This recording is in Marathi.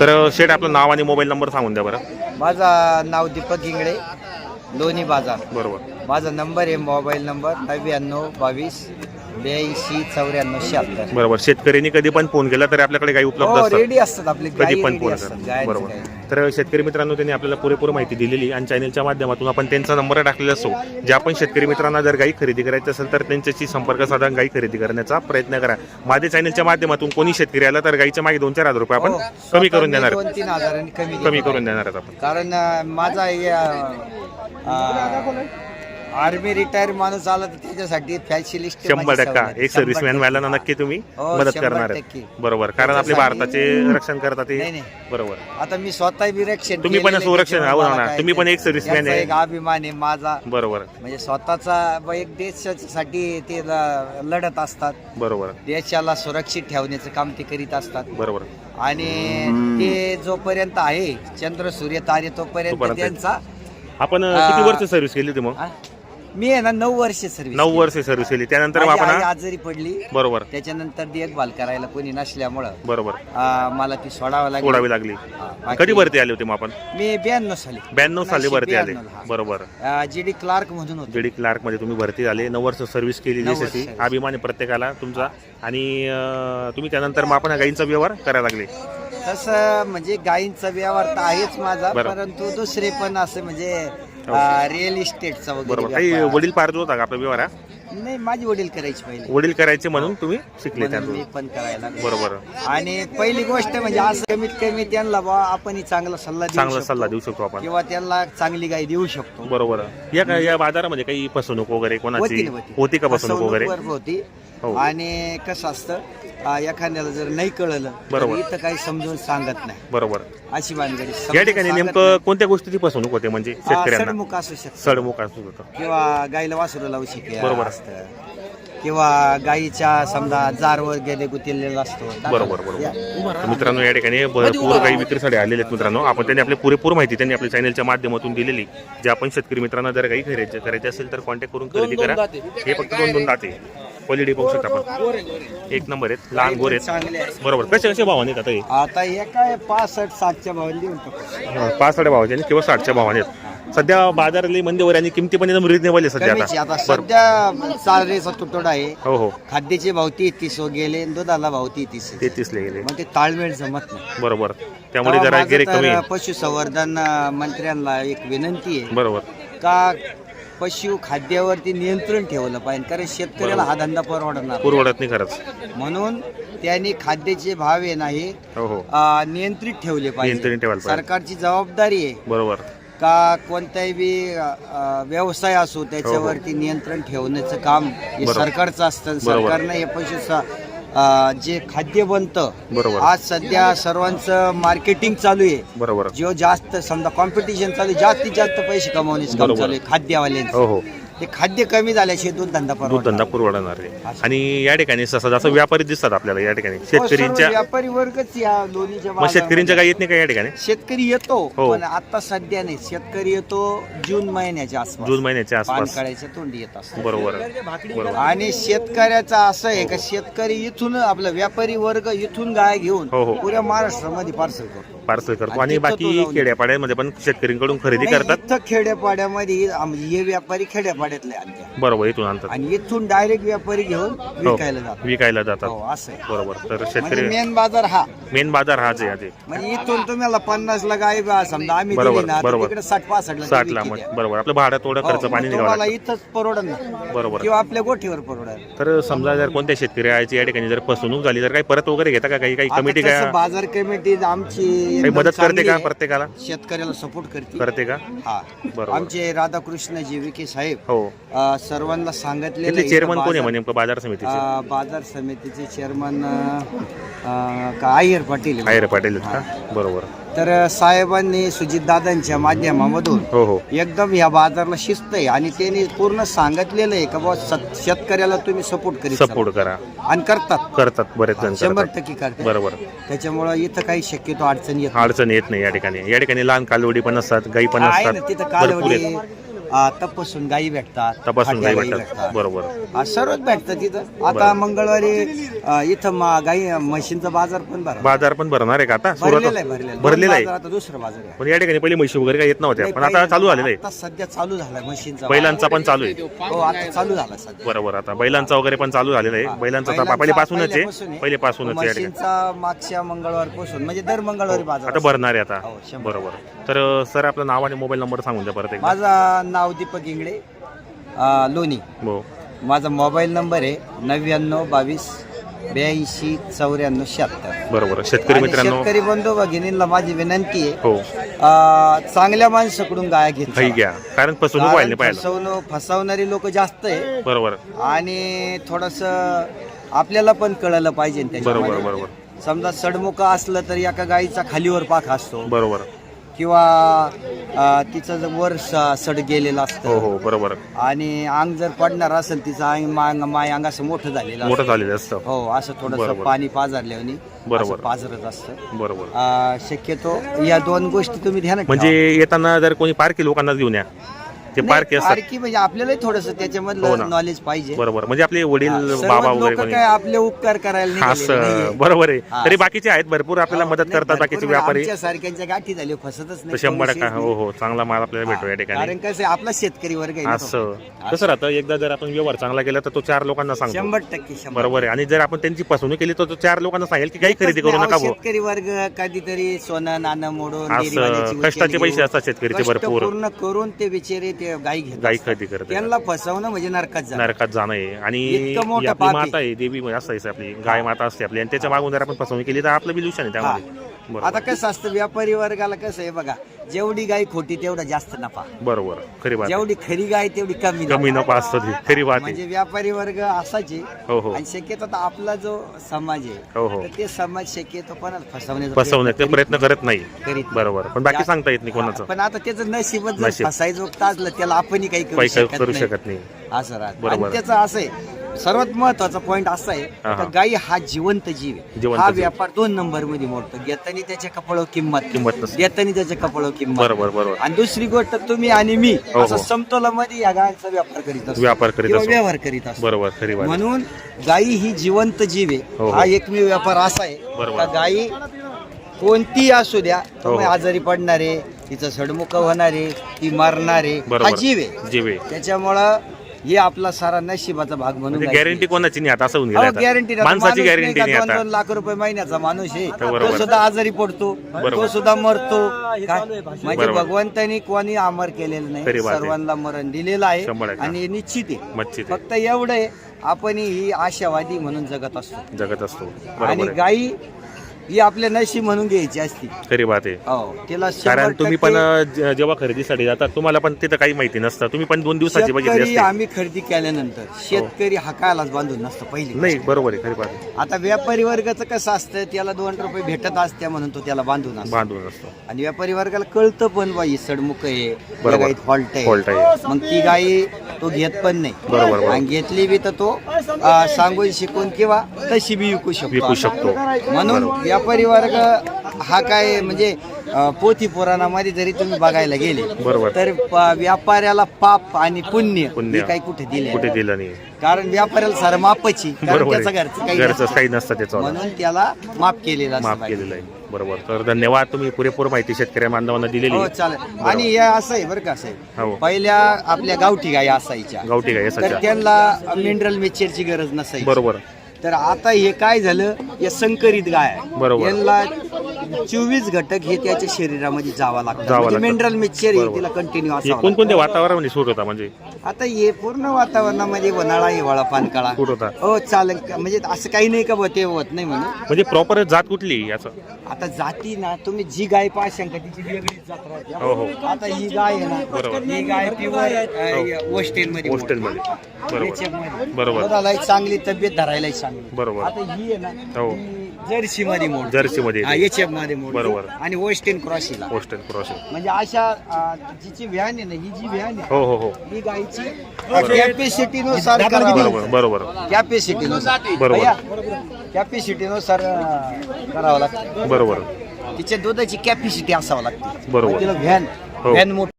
तर शेठ आपलं नाव आणि मोबाईल नंबर सांगून द्या बरं. माझं नाव दीपक इंगळे लोणी बाजार. बरोबर. माझा नंबर आहे मोबाईल नंबर नव्याण्णव बावीस ब्याऐंशी चौऱ्याण्णव शहात्तर. बरोबर. शेतकऱ्यांनी कधी पण फोन केला तरी आपल्याकडे गाई उपलब्ध हो असतात. रेडी असतात आपले. कधी गाई पण रेडी फोन असतात. करा. गायांचं बरोबर. काही. तर शेतकरी मित्रांनो त्यांनी आपल्याला पुरेपूर माहिती दिलेली आणि चॅनलच्या माध्यमातून आपण त्यांचा नंबर टाकलेला असो ज्या पण शेतकरी मित्रांना जर गाई खरेदी करायची असेल तर त्यांच्याशी संपर्क साधून गाई खरेदी करण्याचा प्रयत्न करा. माझ्या चॅनलच्या माध्यमातून कोणी शेतकरी आला तर गाईच्या मागे दोन चार हजार रुपये आपण हो, कमी स्वतः करून मी देणार. दोन तीन हजारांनी कमी कमी देतो. करून देणार आहेत आपण. कारण अं, माझा आर्मी रिटायर माणूस आला तर त्याच्यासाठी फॅसिलिस्ट शंभर टक्का. एक सर्व्हिसमॅन व्हायला नक्की तुम्ही हो, मदत शंभर करणार टक्के. बरोबर. कारण आपले त्याच्यासाठी- भारताचे रक्षण करतात नाही ते. नाही बरोबर. आता मी स्वतः बी रक्षण तुम्ही पण केलेलं आहे, संरक्षण- त्याच्यामुळे हो ना, काय तुम्ही पण एक serviceman आहे. एक अभिमान आहे माझा. बरोबर. म्हणजे स्वतःचा एक देशासाठी ते ल- लढत असतात. बरोबर. देशाला सुरक्षित ठेवण्याचं काम ते करीत असतात. बरोबर. आणि ते जोपर्यंत आहे चंद्र सूर्य तारे तोपर्यंत तोपर्यंत. त्यांचा आपण किती वर्ष सर्व्हिस केली होती मग? मी आहे ना नऊ वर्ष सर्व्हिस नऊ वर्ष सर्व्हिस केली. त्यानंतर माझी आपण आई आजारी पडली. बरोबर. त्याच्यानंतर देखभाल करायला कोणी नसल्यामुळं बरोबर. आ, मला ती सोडावं लागली. सोडावी लागली. हा, बाकी- कधी भरती आली होती मग आपण? मी ब्याण्णव साली. ब्याण्णव साली भरती आले. 1992 हा. बरोबर. जी डी क्लार्क म्हणून होतो. जेडी क्लार्कमध्ये तुम्ही भरती झाले. नऊ वर्ष सर्व्हिस केली नऊ वर्ष. अभिमान आहे प्रत्येकाला तुमचा. आणि अं, तुम्ही त्यानंतर मग आपण गाईंचा व्यवहार करायला लागले. तसं म्हणजे गायींचा व्यवहार तर आहेच माझा. बरं. परंतु दुसरे पण असे म्हणजे रिअल इस्टेटचा बरोबर काही व्यापार. वडील पारत होता का आपला व्यवहार हा? नाही माझी वडील करायची पहिले वडील करायचे म्हणून तुम्ही शिकले म्हणून मी त्यातून पण करायला लागलो. बरोबर आणि पहिली गोष्ट म्हणजे असं कमीत कमी त्यांना बा आपण चांगला सल्ला देऊ चांगला शकतो. सल्ला देऊ शकतो आपण किंवा त्यांना चांगली गाय देऊ शकतो बरोबर या का- या बाजारामध्ये काही फसवणूक वगैरे कोणाची होती ना, होती. होती का फसवणूक वगैरे फसवणूक होती हो. आणि कसं असतं आ, एखाद्याला जर नाही कळलं तर बरोबर. इथं काही समजून सांगत नाही. बरोबर. अशी भानगडी या समजून ठिकाणी सांगत नेमकं कोणत्या गोष्टीची फसवणूक होते? म्हणजे नाही. आ, शेतकऱ्यांना. सडमुख असू शकतं. सडमुख असू होतं किंवा गाईला वासरू लावू शकेल बरोबर. असतं. किंवा गाईच्या समजा जारवर गेले गुतिलेला असतो. बरोबर बरोबर. तर मित्रांनो या ठिकाणी भरपूर काही विक्रीसाठी आलेले आहेत मित्रांनो. आपण त्यांनी आपली पुरेपूर माहिती त्यांनी आपल्या चॅनलच्या माध्यमातून दिलेली. जे आपण शेतकरी मित्रांना जर काही खरेदी करायची असेल तर कॉन्टॅक्ट करून खरेदी करा. हे फक्त दोन दोन दाते. क्वालिटी बघू शकता आपण. एक नंबर आहेत लहान गोर आहेत. बरोबर. कसे कसे भावाने आहेत आता हे? आता हे काय पासष्ट सातच्या भावाला देऊन टाकू. हा, पाच साडे भावाचे किंवा साठच्या भावाने आहेत. सध्या बाजारातली मंदीवर आणि किमती पण एकदम रिजनेबल आहे सध्या कमीची आता. आता बरं. सध्या चालरेचा तुटवडा आहे. हो हो. खाद्याचे भाव तेहतीस गेले आणि दुधाला भाव तेहतीस तेहतीसला गेले. मग ते ताळमेळ जमत नाही. बरोबर. त्यामुळे तेव्हा जरा माझं गिरे तर कमी आहे. पशुसंवर्धन मंत्र्यांना एक विनंती आहे. बरोबर. का पशु खाद्यावरती नियंत्रण ठेवलं पाहिजे कारण शेतकऱ्याला हा धंदा परवडणार. पुरवडत नाही खरंच. म्हणून त्यांनी खाद्याचे भाव आहे नाही हो हो नियंत्रित ठेवले पाहिजे. ठेवायला पाहिजे. सरकारची जबाबदारी आहे. बरोबर. का कोणताही बी अ, व्यवसाय असो त्याच्यावरती नियंत्रण ठेवण्याचं काम हे हो, बरोबर. सरकारचं असतं. बरोबर. सरकारनं हे पशु स- अ, जे खाद्य बनतं बरोबर. आज सध्या सर्वांचं मार्केटिंग चालू आहे. बरोबर. जो जास्त समजा कॉम्पिटिशन चालू आहे जास्तीत जास्त पैसे कमवण्याचं काम बरोबर. चालू आहे खाद्यवाल्यांचं. हो हो. ते खाद्य कमी झाल्याशिवाय दूध धंदा दूध धंदा पुरवडणार आहे आणि या ठिकाणी जसं जसं व्यापारी दिसतात आपल्याला या ठिकाणी. हो, शेतकरींच्या व्यापारी वर्गच या लोणीच्या मग शेतकरींच्या काही येत नाही का या ठिकाणी? शेतकरी येतो हो. पण आता सध्या नाही. शेतकरी येतो जून महिन्याच्या आसपास. जून महिन्याच्या आसपास. पानकाळ्याच्या तोंडी येत असतो बरोबर. बरोबर. आणि शेतकऱ्याचा असं आहे का शेतकरी इथून आपला व्यापारी वर्ग इथून गाय घेऊन हो, हो. पुऱ्या महाराष्ट्रामध्ये पार्सल करतो. पार्सल करतो. आणि आणि तिथं तो बाकी जाऊन- खेड्यापाड्यामध्ये पण शेतकऱ्यांकडून खरेदी नाही, करतात? इथं खेड्यापाड्यामध्ये आम- हे व्यापारी खेड्यापाड्यातले बरोबर इथून आणतात. आणि इथून डायरेक्ट व्यापारी घेऊन हो विकायला जातात. विकायला जातात. हो असं आहे. बरोबर तर म्हणजे शेतकरी मेन बाजार हा. मेन बाजार हाच आहे आधी म्हणजे इथून तुम्हाला पन्नास ला गाय बा समजा आम्ही बरोबर, दिली ना तर बरोबर. तिकडे साठ पासष्ट ला साठ ला मग बरोबर. आपलं भाडं थोडं खर्च पाणी निघावं तुम्हाला लागतं इथंच परवडत ना बरोबर. किंवा आपल्या गोठीवर परवडत तर समजा जर कोणत्या शेतकरी आहे या ठिकाणी जर फसवणूक झाली तर काही परत वगैरे घेता का? काही काही कमिटी काय? तसं बाजार कमिटी आमची काही एकदम मदत करते चांगली का आहे. प्रत्येकाला? शेतकऱ्याला सपोर्ट करते. करते का? हा. बरोबर. आमचे राधाकृष्णजी विखे साहेब हो. अ, सर्वांना सांगितलेलं तिथले चेअरमन कोण आहे म्हणजे नेमकं बाजार समितीचे? अ, बाजार समितीचे चेअरमन का अय्यर पाटील आहे. आयर पाटील आहेत का? बरोबर. तर साहेबांनी सुजितदादांच्या माध्यमामधून हो हो. एकदम या बाजारला शिस्त आहे आणि त्यांनी पूर्ण सांगितलेलं आहे का बुवा सत- शेतकऱ्याला तुम्ही सपोर्ट करीत चला. सपोर्ट करा. आणि करतात. करतात बरेच जण शंभर करतात. टक्के करतात. बरोबर. त्याच्यामुळं इथं काही शक्यतो अडचण येत अडचण येत नाही या ठिकाणी. या ठिकाणी लहान कालवडी पण असतात गाई पण आहे असतात. ना तिथं भरपूर कालवडी. आहेत तपासून गायी भेटतात तपासून गाई भेटतात. बरोबर. हा, सर्वच भेटतात तिथं. आता मंगळवारी इथं मा- गाई म्हशींचा बाजार पण भरला बाजार पण भरणार आहे का आता? भरलेला सुरुवात आहे भरलेला. भरलेला दोन आहे. बाजार आता दुसरं बाजार आहे. पण या ठिकाणी पहिली म्हशी वगैरे काही येत नव्हत्या. पण आता चालू झालेलं आहे. आता सध्या चालू झालाय म्हशींचा बैलांचा पण चालू आहे. हो आता चालू झाला सध्या. बरोबर आता बैलांचा वगैरे पण चालू झालेला आहे. बैलांचा तर बैलांचा पहिलेपासूनच पहिल्यापासून आहे आहे. पहिलेपासूनच आहे या ठिकाणी. म्हशींचा मागच्या मंगळवारपासून म्हणजे दर मंगळवारी बाजार आता असतो. भरणार आहे आता. हो, शंभर. बरोबर. तर सर आपलं नाव आणि मोबाईल नंबर सांगून द्या परत एकदा. माझं नाव दीपक इंगळे लोणी. हो. माझा मोबाईल नंबर आहे नव्याण्णव बावीस ब्याऐंशी चौऱ्याण्णव शहात्तर. बरोबर. शेतकरी आणि मित्रांनो शेतकरी बंधू भगिनींना माझी विनंती आहे हो. चांगल्या माणसाकडून गाया घेत घ्या. कारण फसवणूक व्हायला नाही पाहिजे फसवणूक फसवणारी लोक जास्त आहे. बरोबर. आणि थोडस आपल्याला पण कळलं पाहिजे बरोबर त्याच्यामध्ये. बरोबर समजा सडमुका असलं तर एका गाईचा खालीवर पाख असतो. बरोबर. किंवा तिचं जर वर स- सड गेलेलं हो असतं. हो बरोबर. आणि अंग जर पडणार असेल तिचं अंग माय माय अंग असं मोठं झालेलं मोठं असतं. झालेलं असतं. हो असं थोडस बरोबर. पाणी पाजारल्याने बरोबर. पाजरत असतं. बरोबर. शक्यतो या दोन गोष्टी तुम्ही ध्यानात म्हणजे येताना जर कोणी पारखी लोकांनाच घेऊन या. ते पारखी असतात की म्हणजे आपल्याला थोडस हो ना. त्याच्यामधलं नॉलेज पाहिजे. बरोबर. म्हणजे आपले वडील बाबा वगैरे लोक कोणी काय आपले उपकार करायला निघालेले असं नाहीये. बरोबर आहे. हा. तरी बाकीचे आहेत भरपूर आपल्याला मदत करतात बाकीचे व्यापारी. आमच्या सारख्यांच्या गाठी झाली फसतच तर नाही. शंभर तो टक्का. हो. हो. चांगला माल आपल्याला भेटतो या ठिकाणी. कारण कसं आहे, आपला शेतकरी वर्ग आहे ना तो. असं कसं राहतं एकदा जर आपण व्यवहार चांगला केला तर तो चार लोकांना सांगतो. शंभर टक्के शंभर बरोबर आहे. आणि जर आपण त्यांची फसवणूक केली तर तो चार लोकांना सांगेल की काही खरेदी करू नका भाऊ. शेतकरी वर्ग कधीतरी सोनं नाणं मोडून असं डेअरीवाल्याची कष्टाचे पैसे घेऊन, असतात शेतकरीचे कष्ट भरपूर. पूर्ण करून ते बिचारे ते गाई घेतात. गाई खरेदी करते त्यांना फसवणं म्हणजे नरकात जाणं. नरकात जाणं आहे आणि इतकं मोठं आपली पाप. आहे. माता आहे देवी असं आहे आपली गाय माता असते आपली. आणि त्याच्या मागून जर आपण फसवणूक केली तर आपलं बिलूशन आहे त्यामध्ये. आता कसं असतं व्यापारी वर्गाला कसं आहे बघा जेवढी गाय खोटी तेवढा जास्त नफा बरोबर खरी बात आहे. जेवढी खरी गाय तेवढी कमी कमी नफा. असतो ती खरी बात आहे म्हणजे व्यापारी वर्ग असाचे हो हो आणि शक्यतो आता आपला जो समाज आहे हो हो तर ते समाज शक्यतो कोणाला फसवण्याचा फसवण्याचा प्रयत्न करत नाही करीत नाही. बरोबर पण बाकी सांगता येत नाही कोणाचं पण आता त्याचं नशीबच जर नशीब. फसायचं असलं त्याला आपणही काही करू काही शकत करू नाही. शकत नाही असं राहत बरोबर. आणि त्याचं असं आहे सर्वात महत्त्वाचा पॉइंट असा आहे हा. का गाई हा जिवंत जीव आहे हा जीव. व्यापार दोन नंबरमध्ये मोडतो घेताना त्याच्या कपडावर किंमत किंमत नसते. घेताना त्याच्या कपडावर किंमत बरोबर बरोबर आणि दुसरी गोष्ट तुम्ही आणि मी हो, असं हो. समतोलामध्ये या गायचा व्यापार करीत असतो व्यापार करीत किंवा असतो व्यवहार करीत असतो बरोबर खरी बात आहे. म्हणून गाई ही जिवंत जीव हो, आहे हो. हा एकमेव व्यापार असा आहे बरोबर. का गाई कोणती असू द्या हो, तुम्ही हो. आजारी पडणारे तिचं सडमुख होणारे ती मरणारे हा बरोबर जीव आहे जीव आहे त्याच्यामुळं हे आपला सारा नशिबाचा भाग म्हणून म्हणजे गॅरंटी कोणाची नाही आता असं होऊन गेलं गॅरंटी आता. माणसाची गॅरंटी नाही दोन आता दोन लाख रुपये महिन्याचा माणूस आहे बरोबर. तो सुद्धा आजारी पडतो. तो सुद्धा मरतो काय? म्हणजे बरोबर. भगवंतानी कोणी अमर केलेलं नाही खरी बात आहे. सर्वांना मरण दिलेलं आहे टक्के. आणि हे निश्चित आहे मच्छी फक्त एवढं आहे आपण ही आशावादी म्हणून जगत असतो जगत असतो आणि बरोबर आहे गाई ही आपल्या नशीब म्हणून घ्यायची असती. खरी बात आहे. हो तिला कारण तुम्ही टक्के पण जेव्हा खरेदीसाठी जातात तुम्हाला पण तिथं काही माहिती नसतं. तुम्ही पण दोन दिवसाची बघितली शेतकरी असते. आम्ही खरेदी केल्यानंतर. शेतकरी हाकायलाच बांधून नसतं पहिली नाही बरोबर आहे खरी बात आहे. आता व्यापारी वर्गाचं कसं असतं त्याला दोन रुपये भेटत असते म्हणून तो त्याला बांधून असतो. बांधून असतो. आणि व्यापारी वर्गाला कळतं पण बाई सडमुख आहे बरोबर. या गाईत फॉल्ट Fault आहे आहे. मग ती गाई तो घेत पण नाही. बरोबर, बरोबर. आणि घेतली बी तर तो अं, सांगून शिकून किंवा तशी बी विकू शकतो. विकू शकतो. म्हणून व्यापारी वर्ग हा काय म्हणजे अं, पोथी पुराणामध्ये जरी तुम्ही बघायला गेले बरोबर. तर प- व्यापाऱ्याला पाप आणि पुण्य पुण्य. हे काही कुठे दिले कुठे दिलं नाही कारण व्यापाऱ्याला सारं मापची कारण बरोबर त्याचं आहे. घरचं काही घरचं नसतं. काही नसतं त्याचं म्हणून त्याला माफ केलेलं माफ पाहिजे. केलेलं आहे बरोबर तर धन्यवाद तुम्ही पुरेपूर माहिती शेतकऱ्या बांधवांना दिलेली हो चालेल आणि हे असं आहे बरं का हो पहिल्या आपल्या गावठी गाई असायच्या गावठी गाय तर सध्या त्यांना मिनरल मिक्सरची गरज नसायची बरोबर तर आता हे काय झालं या संकरित गाय. बरोबर. यांना चोवीस घटक हे त्याच्या शरीरामध्ये जावं लागतं. जावं म्हणजे लागतं. मिनरल मिक्सचर हे बरोबर. तिला कंटिन्यू हे असावं कोणकोणत्या वातावरणामध्ये सूट होता म्हणजे? लागतं. आता हे पूर्ण वातावरणामध्ये उन्हाळा हिवाळा पानकाळा. सूट होता. हो चालेल. म्हणजे असं काही नाही का बुवा ते होत नाही म्हणून? म्हणजे प्रॉपर जात कुठली याचं? आता जाती ना तुम्ही जी गाय पाशाल का तिची वेगळीच जात राहते. हो हो. आता ही गाय आहे ना बरोबर. ही गाय प्युअर वेस्टेन मध्ये हॉस्टेलमध्ये बरोबर. मध्ये बरोबर. दुधालाही चांगली तब्येत धरायला चांगली. बरोबर. आता ही आहे ना हो. जर्सी मध्ये मोड जर्सी मध्ये हा एच एफमध्ये मोड बरोबर. आणि वेस्टेन क्रॉसीला हॉस्टेल क्रॉस म्हणजे अशा अं, जिची व्हॅन आहे ना ही जी व्हॅन आहे हो हो हो. ही गायची कॅपॅसिटी नुसार बरोबर बरोबर. कॅपॅसिटी नुसार बरोबर. कॅपॅसिटी नुसार अं, करावं लागतं. बरोबर. तिच्या दुधाची कॅपॅसिटी असावं लागते. बरोबर. तिला व्हॅन हो. व्हॅन मोठी